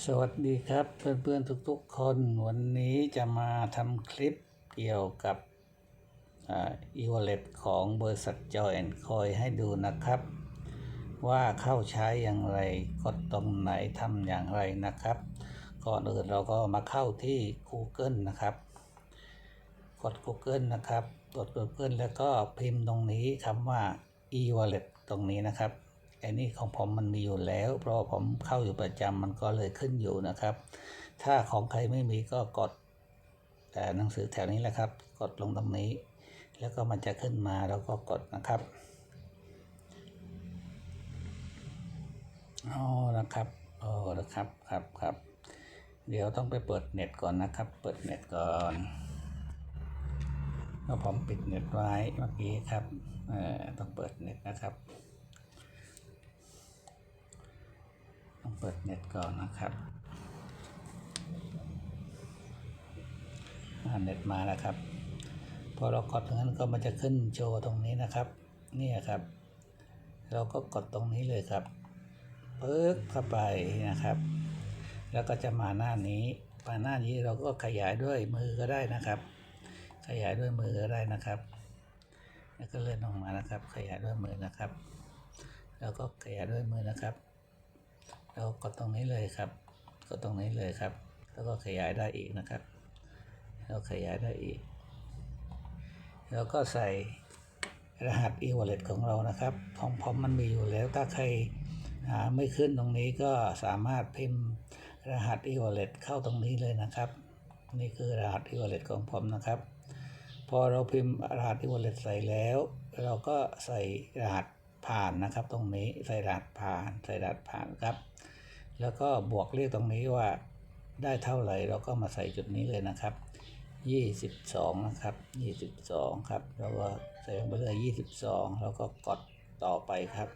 สวัสดีครับเพื่อนๆทุกๆคนวันนี้จะมาทำคลิปเกี่ยวกับอีวอลเล็ตของบริษัทจอยคอยให้ดูนะครับ ว่าเข้าใช้อย่างไรกดตรงไหนทำอย่างไรนะครับ ก่อนอื่นเราก็มาเข้าที่ Google นะครับ กด Google นะครับ กด Google แล้วก็พิมพ์ตรงนี้คำว่า e-wallet ตรงนี้นะครับ อ้นี่ของผมมันมีอยู่แล้ว เพราะว่าผมเข้าอยู่ประจำมันก็เลยขึ้นอยู่นะครับ ถ้าของใครไม่มีก็กดแต่หนังสือแถวนี้แหละครับ กดลงตรงนี้ แล้วก็มันจะขึ้นมาแล้วก็กดนะครับอ๋อนะครับอ๋อนะครับครับครับเดี๋ยวต้องไปเปิดเน็ตก่อนนะครับ เปิดเน็ตก่อนก็ผมปิดเน็ตไว้เมื่อกี้ครับ เอ่อ ต้องเปิดเน็ตนะครับ ต้อง เปิดเน็ตก่อนนะครับเน็ตมาแล้วครับ พอเรากดตรงนั้นก็มันจะขึ้นโชว์ตรงนี้นะครับเนี่ยครับ เราก็กดตรงนี้เลยครับปึ๊กเข้าไปนะครับ แล้วก็จะมาหน้านี้มาหน้านี้เราก็ขยายด้วยมือก็ได้นะครับ ขยายด้วยมือก็ได้นะครับ แล้วก็เลื่อนออกมานะครับ ขยายด้วยมือนะครับ แล้วก็ขยายด้วยมือนะครับ เรากดตรงนี้เลยครับ กดตรงนี้เลยครับ แล้วก็ขยายได้อีกนะครับแล้วขยายได้อีก แล้วก็ใส่รหัส e-wallet ของเรานะครับของผมมันมีอยู่แล้วถ้าใครหาไม่ขึ้นตรงนี้ก็สามารถพิมพ์รหัส e-wallet เข้าตรงนี้เลยนะครับ นี่คือรหัส e-wallet ของผมนะครับ พอเราพิมพ์รหัส e-wallet ใส่แล้ว เราก็ใส่รหัส ผ่านนะครับ ตรงนี้ใส่รหัสผ่านใส่รหัสผ่านครับ แล้วก็บวกเลขตรงนี้ว่าได้เท่าไหร่เราก็มาใส่จุดนี้เลยนะครับ 22 นะครับ 22 ครับ แล้วก็ใส่ลงไปเลย22 แล้วก็กดต่อไปครับ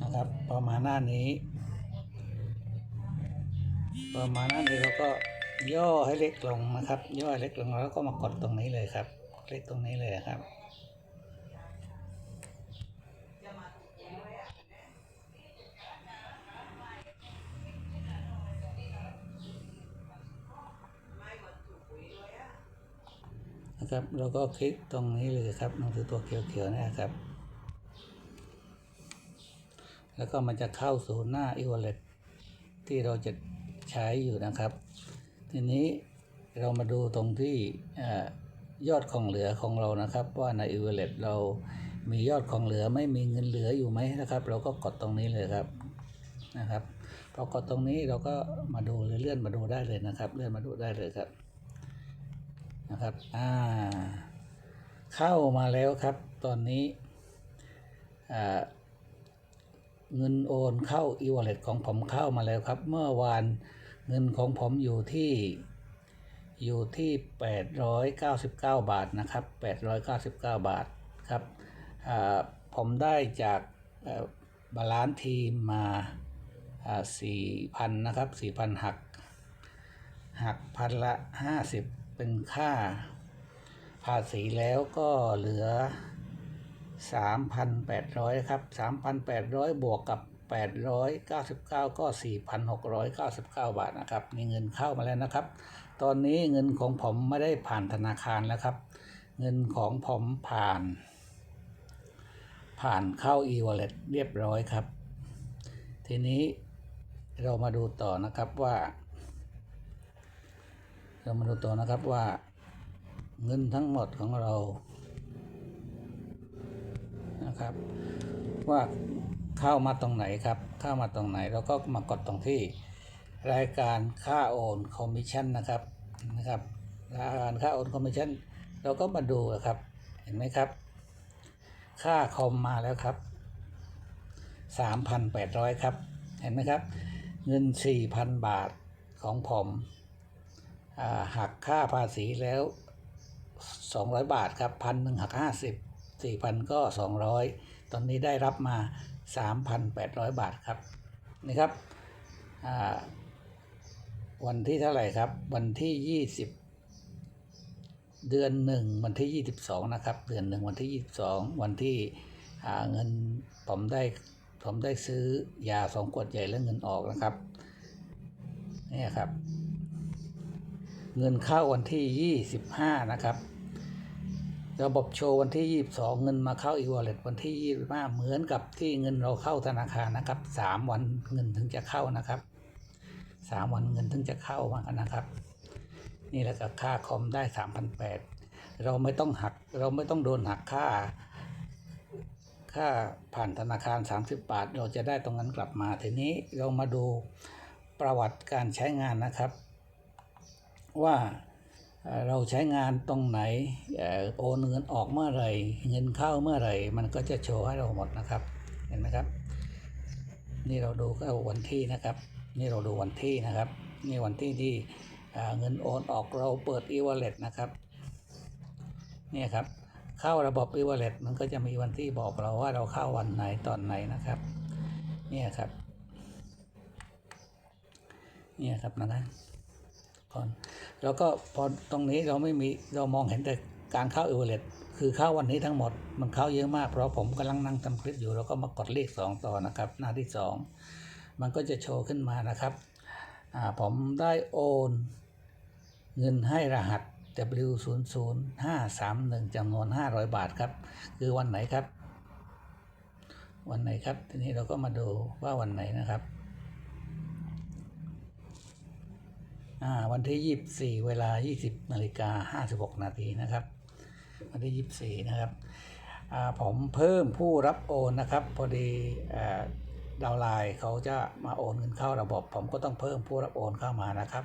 นะครับประมาณหน้านี้ ประมาณหน้านี้เราก็ ย่อให้เล็กลงนะครับ ย่อให้เล็กลงแล้วก็มากดตรงนี้เลยครับ คลิกตรงนี้เลยครับ นะครับ เราก็คลิกตรงนี้เลยครับนังสือตัวเขียวๆนะครับ แล้วก็มันจะเข้าสู่หน้า e-wallet ที่เราจะใช้อยู่นะครับ ทีนี้เรามาดูตรงที่อยอดของเหลือของเรานะครับ ว่าใน e-wallet เรามียอดของเหลือไม่มีเงินเหลืออยู่ไหมนะครับ เราก็กดตรงนี้เลยครับนะครับพอกดตรงนี้เราก็มาดูหรือเลื่อนมาดูได้เลยนะครับ เลื่อนมาดูได้เลยครับนะครับอ่าเข้ามาแล้วครับ ตอนนี้เงินโอนเข้า e-wallet ของผมเข้ามาแล้วครับ เมื่อวาน เงินของผมอยู่ที่อยู่ที่ 899 บาทนะครับ 899 บาทครับผมได้จากบาลานซ์ทีมมาอ่า4,000นะครับ4,000 หัก หักพันละ 50 เป็นค่าภาษีแล้วก็เหลือ 3,800 ครับ 3,800 บวกกับ 899 ก็ 4,699 บาทนะครับนี่เงินเข้ามาแล้วนะครับ ตอนนี้เงินของผมไม่ได้ผ่านธนาคารแล้วครับ เงินของผมผ่าน ผ่านเข้า e-wallet เรียบร้อยครับ ทีนี้เรามาดูต่อนะครับว่า เรามาดูต่อนะครับว่าเงินทั้งหมดของเรานะครับ ว่า เข้ามาตรงไหนครับ เข้ามาตรงไหนเราก็มากดตรงที่ รายการค่าโอนคอมมิชชั่นนะครับนะครับรายการค่าโอนคอมมิชชั่นเราก็มาดูครับ เห็นไหมครับ ค่าคอมมาแล้วครับ3,800 ครับ เห็นไหมครับ เงิน 4,000 บาทของผมหักค่าภาษีแล้ว 200 บาทครับพันหนึ่งหักห้าสิบสี่พันก็ 200 ตอนนี้ได้รับมา 3,800 บาทครับนี่ครับวันที่เท่าไหร่ครับ วันที่ 20 เดือนหนึ่งวันที่ 22 นะครับ เดือนหนึ่งวันที่ 22 วันที่เงินผมได้ผมได้ซื้อยาสองขวดใหญ่แล้วเงินออกนะครับเนี่ยครับ เงินเข้าวันที่ 25 นะครับ ระบบโชว์วันที่ 22 เงินมาเข้า e-wallet วันที่ 25 เหมือนกับที่เงินเราเข้าธนาคารนะครับ 3 วันเงินถึงจะเข้านะครับ 3 วันเงินถึงจะเข้ามานะครับ นี่แหละก็ค่าคอมได้ 3,800 เราไม่ต้องหักเราไม่ต้องโดนหักค่า ค่าผ่านธนาคาร 30 บาท เราจะได้ตรงนั้นกลับมาทีนี้เรามาดูประวัติการใช้งานนะครับ ว่า เราใช้งานตรงไหนโอนเงินออกเมื่อไหร่ เงินเข้าเมื่อไหร่ มันก็จะโชว์ให้เราหมดนะครับ เห็นไหมครับ นี่เราดูก็วันที่นะครับ นี่เราดูวันที่นะครับ นี่วันที่ที่เงินโอนออกเราเปิด e-wallet นะครับนี่ครับเข้าระบบ e-wallet มันก็จะมีวันที่บอกเราว่าเราเข้าวันไหนตอนไหนนะครับนี่ครับนี่ครับนะครับ ก่อน แล้วก็พอตรงนี้เราไม่มีเรามองเห็นแต่การเข้า e-wallet คือเข้าวันนี้ทั้งหมดมันเข้าเยอะมาก เพราะผมกำลังนั่งทำคลิปอยู่เราก็มากดเลขสองต่อนะครับ หน้าที่สองมันก็จะโชว์ขึ้นมานะครับผมได้โอนเงินให้รหัส W 0 0 5 3 1จำนวน 500 บาทครับ คือวันไหนครับ วันไหนครับ ทีนี้เราก็มาดูว่าวันไหนนะครับ อ่า วันที่ 24 เวลา 20นาฬิกา56 นาทีนะครับ วันที่ 24 นะครับผมเพิ่มผู้รับโอนนะครับ พอดีดาวไลน์เขาจะมาโอนเงินเข้าระบบ ผมก็ต้องเพิ่มผู้รับโอนเข้ามานะครับ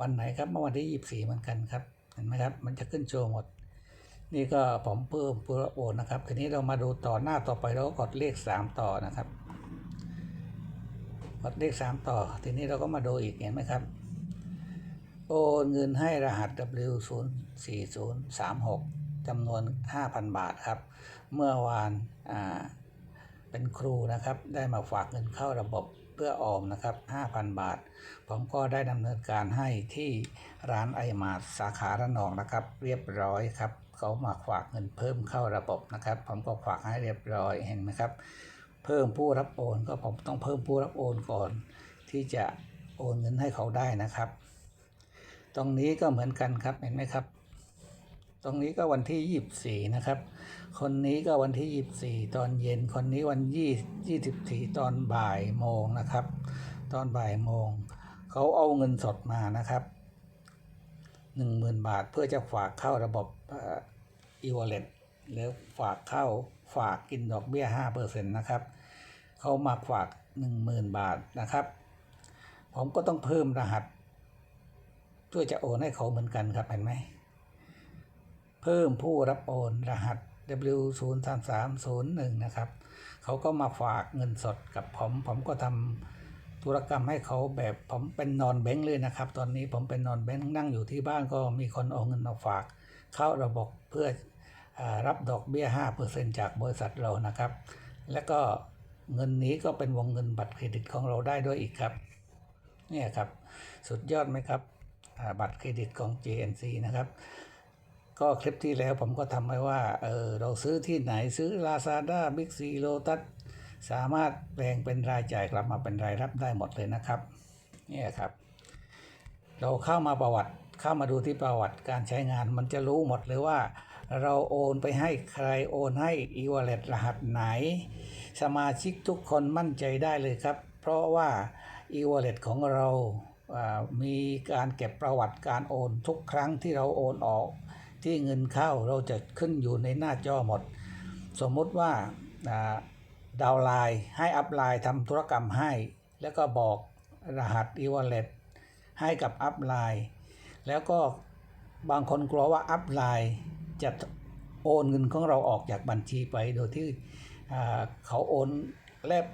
วันไหนครับเมื่อวันที่ 24 เหมือนกันครับเห็นไหมครับ มันจะขึ้นโชว์หมด นี่ก็ผมเพิ่มผู้รับโอนนะครับทีนี้เรามาดูต่อหน้าต่อไปเราก็กดเลข 3 ต่อนะครับกดเลข 3 ต่อ ทีนี้เราก็มาดูอีกเห็นไหมครับ โอนเงินให้รหัส W 0 4 0 3 6จำนวน 5,000 บาทครับ เมื่อวานาเป็นครูนะครับ ได้มาฝากเงินเข้าระบบเพื่อออมนะครับ 5,000 บาท ผมก็ได้ดำเนินการให้ที่ร้านไอมาร์สาขาระนองนะครับ เรียบร้อยครับ เขามาฝากเงินเพิ่มเข้าระบบนะครับ ผมก็ฝากให้เรียบร้อยเห็นไหมครับ เพิ่มผู้รับโอนก็ผมต้องเพิ่มผู้รับโอนก่อน ที่จะโอนเงินให้เขาได้นะครับ ตรงนี้ก็เหมือนกันครับเห็นไหมครับ ตรงนี้ก็วันที่24นะครับ คนนี้ก็วันที่24ตอนเย็นคนนี้วัน20 24ตอนบ่ายโมงนะครับ ตอนบ่ายโมงเขาเอาเงินสดมานะครับ10,000บาทเพื่อจะฝากเข้าระบบเอ่อ e-wallet แล้วฝากเข้าฝากกินดอกเบี้ย5%นะครับเขามาฝาก10,000บาทนะครับ ผมก็ต้องเพิ่มรหัส เพื่อจะโอนให้เขาเหมือนกันครับเห็นไหม เพิ่มผู้รับโอนรหัส W 0 3 3 0 1นะครับ เขาก็มาฝากเงินสดกับผม ผมก็ทำธุรกรรมให้เขาแบบผมเป็นนอนแบงค์เลยนะครับ ตอนนี้ผมเป็นนอนแบงค์นั่งอยู่ที่บ้านก็มีคนเอาเงินมาฝาก เข้าระบบเพื่ออรับดอกเบี้ย 5%จากบริษัทเรานะครับ และก็เงินนี้ก็เป็นวงเงินบัตรเครดิตของเราได้ด้วยอีกครับ เนี่ยครับ สุดยอดไหมครับ บัตรเครดิตของ JNC นะครับ ก็คลิปที่แล้วผมก็ทำไว้ว่าเออเราซื้อที่ไหนซื้อ Lazada Big C Lotus สามารถแปลงเป็นรายจ่ายกลับมาเป็นรายรับได้หมดเลยนะครับนี่ครับ เราเข้ามาประวัติเข้ามาดูที่ประวัติการใช้งาน มันจะรู้หมดเลยว่า เราโอนไปให้ใครโอนให้ e-wallet รหัสไหน สมาชิกทุกคนมั่นใจได้เลยครับ เพราะว่า e-wallet ของเรา มีการเก็บประวัติการโอนทุกครั้งที่เราโอนออก ที่เงินเข้าเราจะขึ้นอยู่ในหน้าจอหมด สมมุติว่าดาวไลน์ให้อัพไลน์ทำธุรกรรมให้ แล้วก็บอกรหัส e-wallet ให้กับอัพไลน์แล้วก็บางคนกลัวว่าอัพไลน์จะโอนเงินของเราออกจากบัญชีไป โดยที่เขาโอนแลบ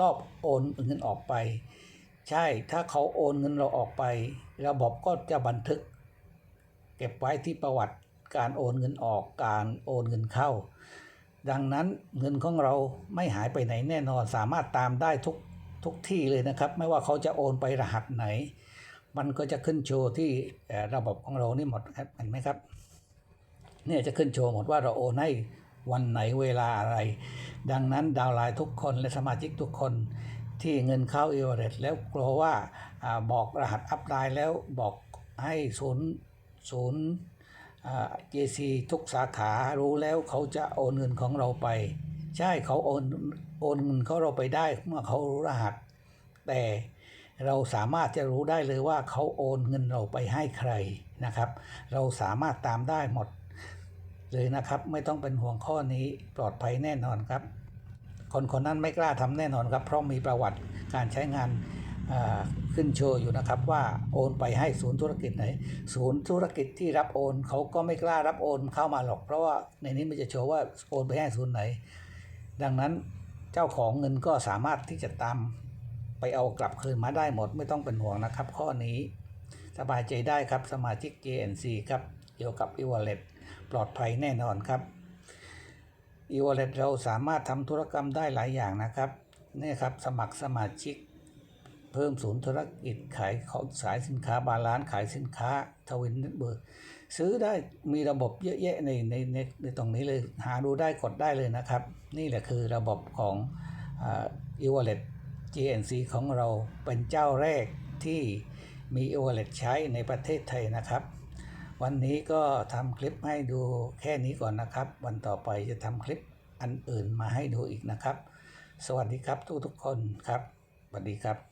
รอบโอนเงินออกไป ใช่ถ้าเขาโอนเงินเราออกไประบบก็จะบันทึก เก็บไว้ที่ประวัติการโอนเงินออกการโอนเงินเข้า ดังนั้นเงินของเราไม่หายไปไหนแน่นอนสามารถตามได้ทุกทุกที่เลยนะครับ ไม่ว่าเขาจะโอนไปรหัสไหน มันก็จะขึ้นโชว์ที่ระบบของเรานี่หมดครับเห็นไหมครับเนี่ยจะขึ้นโชว์หมดว่าเราโอนให้วันไหนเวลาอะไร ดังนั้นดาวไลน์ทุกคนและสมาชิกทุกคน ที่เงินเข้า e w a l l e t แล้วกลัวว่าบอกรหัสอัพไลน์แล้วบอกให้ศูนย์ศูนย์อ่า JC ทุกสาขารู้แล้วเขาจะโอนเงินของเราไป ใช่เขาโอนโอนเงินเขาเราไปได้เมื่อเขารู้รหัส แต่เราสามารถจะรู้ได้เลยว่าเขาโอนเงินเราไปให้ใครนะครับ เราสามารถตามได้หมดเลยนะครับ ไม่ต้องเป็นห่วงข้อนี้ปลอดภัยแน่นอนครับ คนคนนั้นไม่กล้าทำแน่นอนครับ เพราะมีประวัติการใช้งานขึ้นโชว์อยู่นะครับว่าโอนไปให้ศูนย์ธุรกิจไหน ศูนย์ธุรกิจที่รับโอนเขาก็ไม่กล้ารับโอนเข้ามาหรอก เพราะว่าในนี้มันจะโชว์ว่าโอนไปให้ศูนย์ไหน ดังนั้นเจ้าของเงินก็สามารถที่จะตามไปเอากลับคืนมาได้หมดไม่ต้องเป็นห่วงนะครับ ข้อนี้สบายใจได้ครับสมาชิก JNC ครับเกี่ยวกับ e-wallet ปลอดภัยแน่นอนครับ e-wallet เราสามารถทำธุรกรรมได้หลายอย่างนะครับนี่ครับสมัครสมาชิก เพิ่มศูนย์ธุรกิจขายของสายสินค้าบาลานซ์ขายสินค้าทวินเน็ตเบิร์กซื้อได้มีระบบเยอะแยะในในในในตรงนี้เลยหาดูได้กดได้เลยนะครับ นี่แหละคือระบบของอ่า e-wallet GNC ของเราเป็นเจ้าแรกที่มี e-wallet ใช้ในประเทศไทยนะครับ วันนี้ก็ทำคลิปให้ดูแค่นี้ก่อนนะครับ วันต่อไปจะทำคลิปอันอื่นมาให้ดูอีกนะครับ สวัสดีครับทุกทุกคนครับสวัสดีครับ